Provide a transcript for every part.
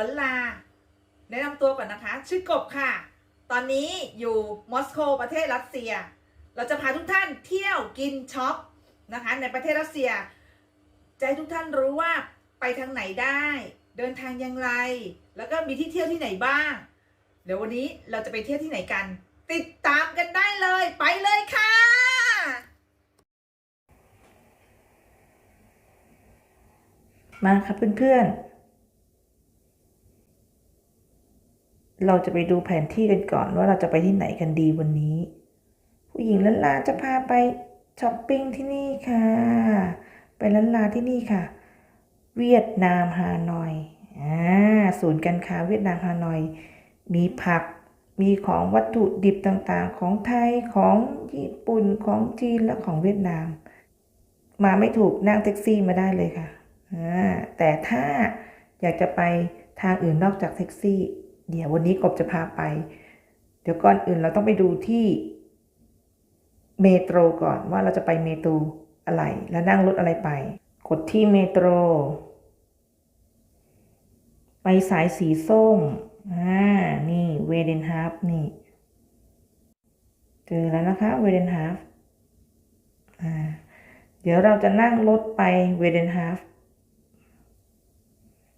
ล้นลา แนะนำตัวก่อนนะคะ ชื่อกบค่ะ ตอนนี้อยู่มอสโกประเทศรัสเซีย เราจะพาทุกท่านเที่ยวกินช็อปนะคะ ในประเทศรัสเซียจะให้ทุกท่านรู้ว่าไปทางไหนได้ เดินทางอย่างไร แล้วก็มีที่เที่ยวที่ไหนบ้าง เดี๋ยววันนี้เราจะไปเที่ยวที่ไหนกัน ติดตามกันได้เลยไปเลยค่ะมาครับเพื่อนๆ เราจะไปดูแผนที่กันก่อนว่าเราจะไปที่ไหนกันดีวันนี้ ผู้หญิงล้านลาจะพาไปช้อปปิ้งที่นี่ค่ะ ไปล้านลาที่นี่ค่ะ เวียดนามฮานอยอ่าศูนย์การค้าเวียดนามฮานอย มีผัก มีของวัตถุดิบต่างๆ ของไทยของญี่ปุ่นของจีนและของเวียดนาม มาไม่ถูกนั่งแท็กซี่มาได้เลยค่ะอ่าแต่ถ้าอยากจะไปทางอื่นนอกจากแท็กซี่ เดี๋ยววันนี้กบจะพาไป เดี๋ยวก่อนอื่นเราต้องไปดูที่เมโตรก่อนว่าเราจะไปเมโตรอะไรแล้วนั่งรถอะไรไป กดที่เมโตรไปสายสีส้มอ่านี่เวเดนฮาร์ฟนี่ เจอแล้วนะคะเวเดนฮาร์ฟอ่าเดี๋ยวเราจะนั่งรถไปเวเดนฮาร์ฟ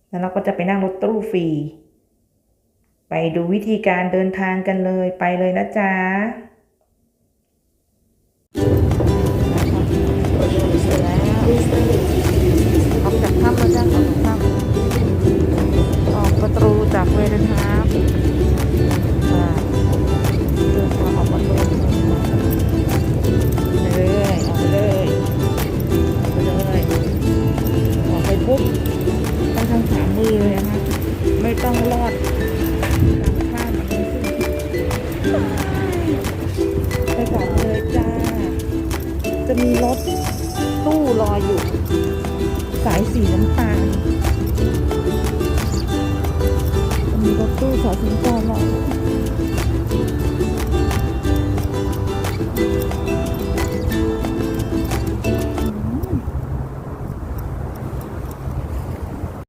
แล้วเราก็จะไปนั่งรถตู้ฟรี ไปดูวิธีการเดินทางกันเลยไปเลยนะจ๊ะออกจากถ้ำแล้วจ้ะออกจากถ้ำออกประตูจากเวเดนฮาร์ฟอ่าเดินทางออกประตูไปเลยออกไปเลยออกไปเลยออกไปปุ๊บต้องทางขวามือเลยนะคะไม่ต้องลอ ตู้รออยู่ สายสีน้ำตาลมีรถตู้สายสีน้ำตาลรอ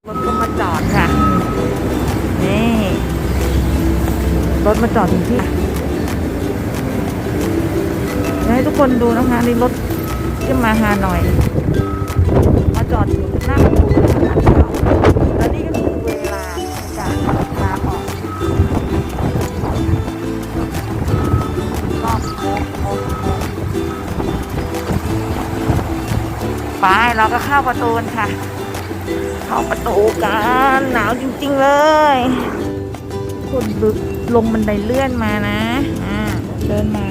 รถก็มาจอดค่ะรถมาจอดถึงที่อยากให้ทุกคนดูนะคะนี่รถ ที่มาฮานอย มาจอดอยู่หน้าประตูสนเก่าแล้วนี่ก็คือเวลาการลาออกรอบโค้งโค้งโค้งไปเราก็เข้าประตูกันค่ะ เข้าประตูกันหนาวจริง ๆ เลย คนลึกลงบันไดเลื่อนมานะ อ่า เดินมา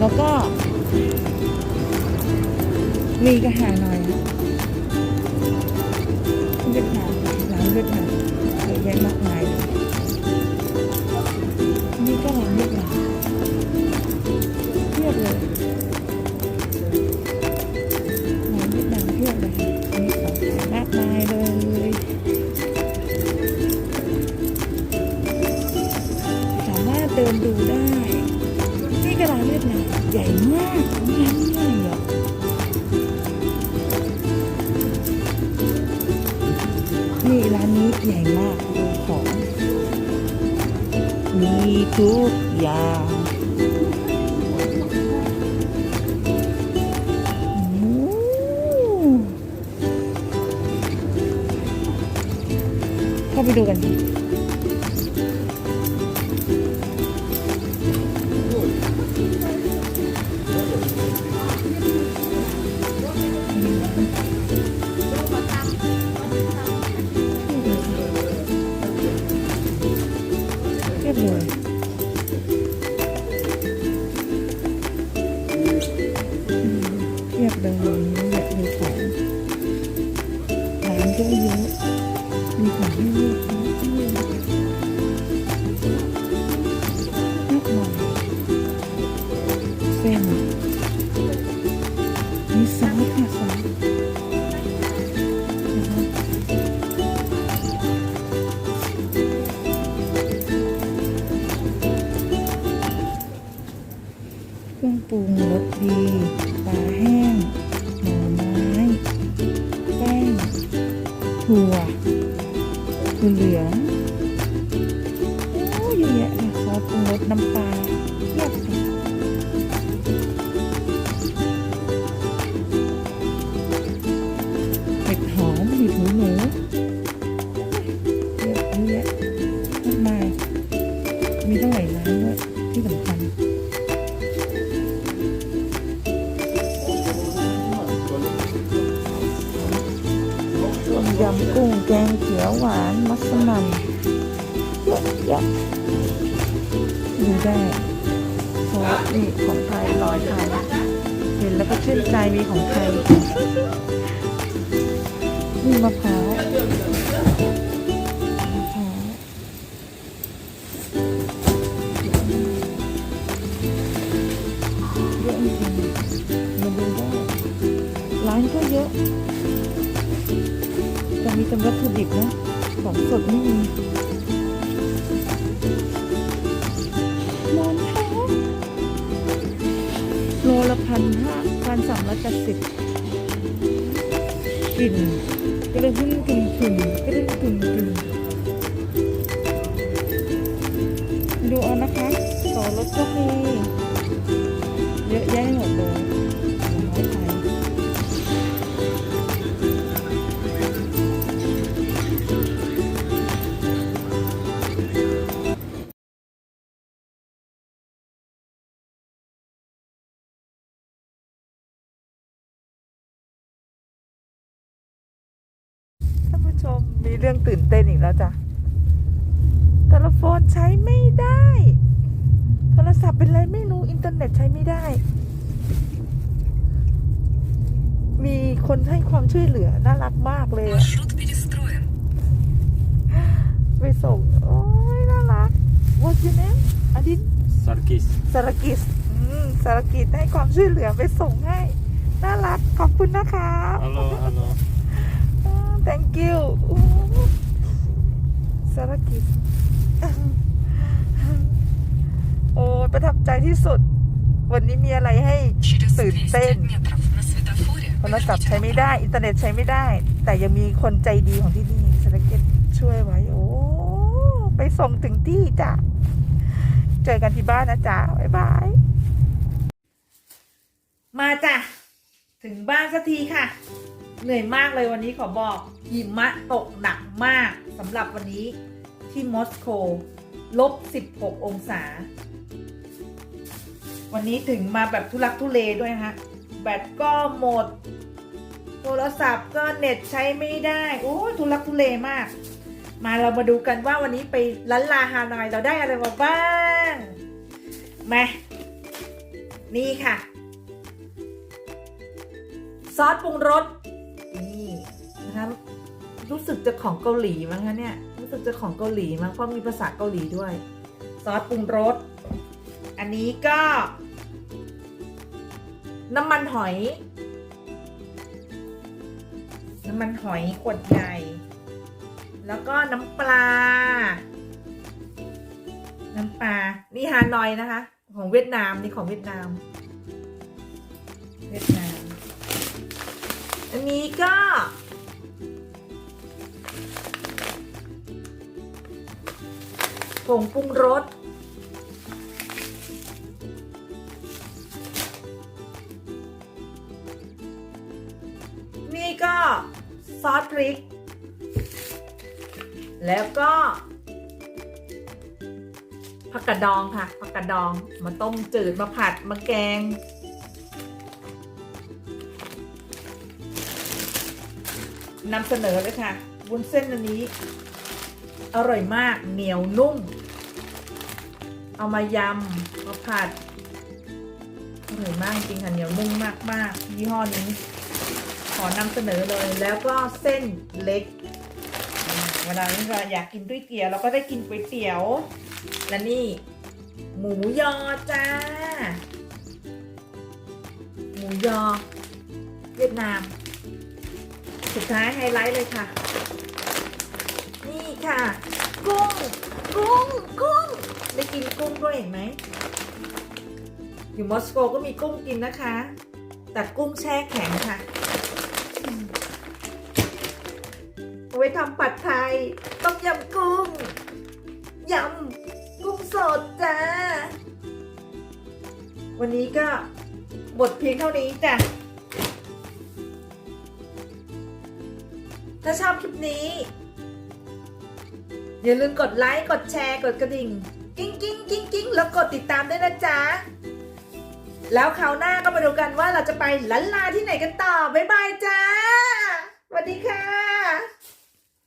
แล้วก็ มีกระหาหน่อยนะเวียดนามร้านเวียดนามเยอะแยะมากมายเลยนี่ก็ร้านเวียดนาม นี่ร้านนี้ใหญ่มากดูของมีทุกอย่างมเข้าไปดูกัน นี่อยากดูของร้านเยอะมีของให้เลือกเยอะมากมายเส้นมีซอสค่ะซอสเครื่องปรุงรสดี ปลา ยวหวาน มัสมั่นเยอะดูได้ซอสนี่ของไทยลอยไทยเห็นแล้วก็ชื่นใจมีของไทยนี่มะพร้าวมะพร้าวเยอะจริงๆมาดูได้ร้านก็เยอะ จะมีแต่วัตถุดิบนะของสดไม่มีหมอนแทองโลละพันห้าพันสามร้อยแปดสิบกลิ่นกระหึ่มกลิ่นกลิ่นกระหึ่มกลิ่นกลิ่นดูเอานะคะต่อรถก็มีเยอะแยะหมด ชมมีเรื่องตื่นเต้นอีกแล้วจ้ะโทรศัพท์ใช้ไม่ได้ โทรศัพท์เป็นไรไม่รู้อินเทอร์เน็ตใช้ไม่ได้ มีคนให้ความช่วยเหลือน่ารักมากเลยไปส่งโอ้ยน่ารัก What's your name อดินสารกิสสารกิสสารกิสให้ความช่วยเหลือไปส่งให้ น่ารักขอบคุณนะคะฮัลโหลฮัลโหล thank you สารกิจโอ้ประทับใจที่สุด วันนี้มีอะไรให้ตื่นเต้นโทรศัพท์ใช้ไม่ได้ อินเทอร์เน็ตใช้ไม่ได้ แต่ยังมีคนใจดีของที่นี่สารกิจช่วยไว้ โอ้ไปส่งถึงที่จ้ะ เจอกันที่บ้านนะจ๊ะ บ๊ายบาย มาจ้ะ ถึงบ้านสักทีค่ะ เหนื่อยมากเลยวันนี้ขอบอก หิมะตกหนักมากสำหรับวันนี้ที่มอสโกลบ 16 องศา วันนี้ถึงมาแบบทุลักทุเลด้วยฮะ แบตก็หมด โทรศัพท์ก็เน็ตใช้ไม่ได้ โอ้ทุลักทุเลมาก มาเรามาดูกันว่าวันนี้ไปลันลาฮานอยเราได้อะไรมาบ้าง มา นี่ค่ะ ซอสปรุงรส รู้สึกจะของเกาหลีมั้งคะเนี่ย รู้สึกจะของเกาหลีมั้งเพราะมีภาษาเกาหลีด้วย ซอสปรุงรส อันนี้ก็ น้ำมันหอย น้ำมันหอยขวดใหญ่ แล้วก็น้ำปลา น้ำปลา นี่ฮานอยนะคะ ของเวียดนาม นี่ของเวียดนาม เวียดนาม อันนี้ก็ ผงปรุงรส นี่ก็ซอสพริก แล้วก็ผักกาดดองค่ะผักกาดดองมาต้มจืดมาผัดมาแกง นำเสนอเลยค่ะวุ้นเส้นอันนี้ อร่อยมากเหนียวนุ่ม เอามายำมาผัดอร่อยมากจริงค่ะเหนียวนุ่มมากมากๆยี่ห้อนี้ ขอนำเสนอเลยแล้วก็เส้นเล็ก เวลาที่เราอยากกินก๋วยเตี๋ยวเราก็ได้กินก๋วยเตี๋ยว และนี่ หมูยอจ้า หมูยอ เวียดนาม สุดท้ายไฮไลท์เลยค่ะ นี่ค่ะ กุ้ง กุ้ง กุ้ง ได้ กินกุ้งด้วยเห็นไหม อยู่มอสโกก็มีกุ้งกินนะคะ แต่กุ้งแช่แข็งค่ะเอาไว้ทำผัดไทย ต้มยำกุ้ง ยำ กุ้งสดจ้า วันนี้ก็บทเพียงเท่านี้จ้ะถ้าชอบคลิปนี้ อย่าลืมกดไลค์ กดแชร์ กดกระดิ่ง กิ้งกิ้งกิ้งกิ้งแล้วกดติดตามด้วยนะจ๊ะ แล้วคราวหน้าก็มาดูกันว่าเราจะไปลันลาที่ไหนกันต่อ บ๊ายบายจ้าสวัสดีค่ะ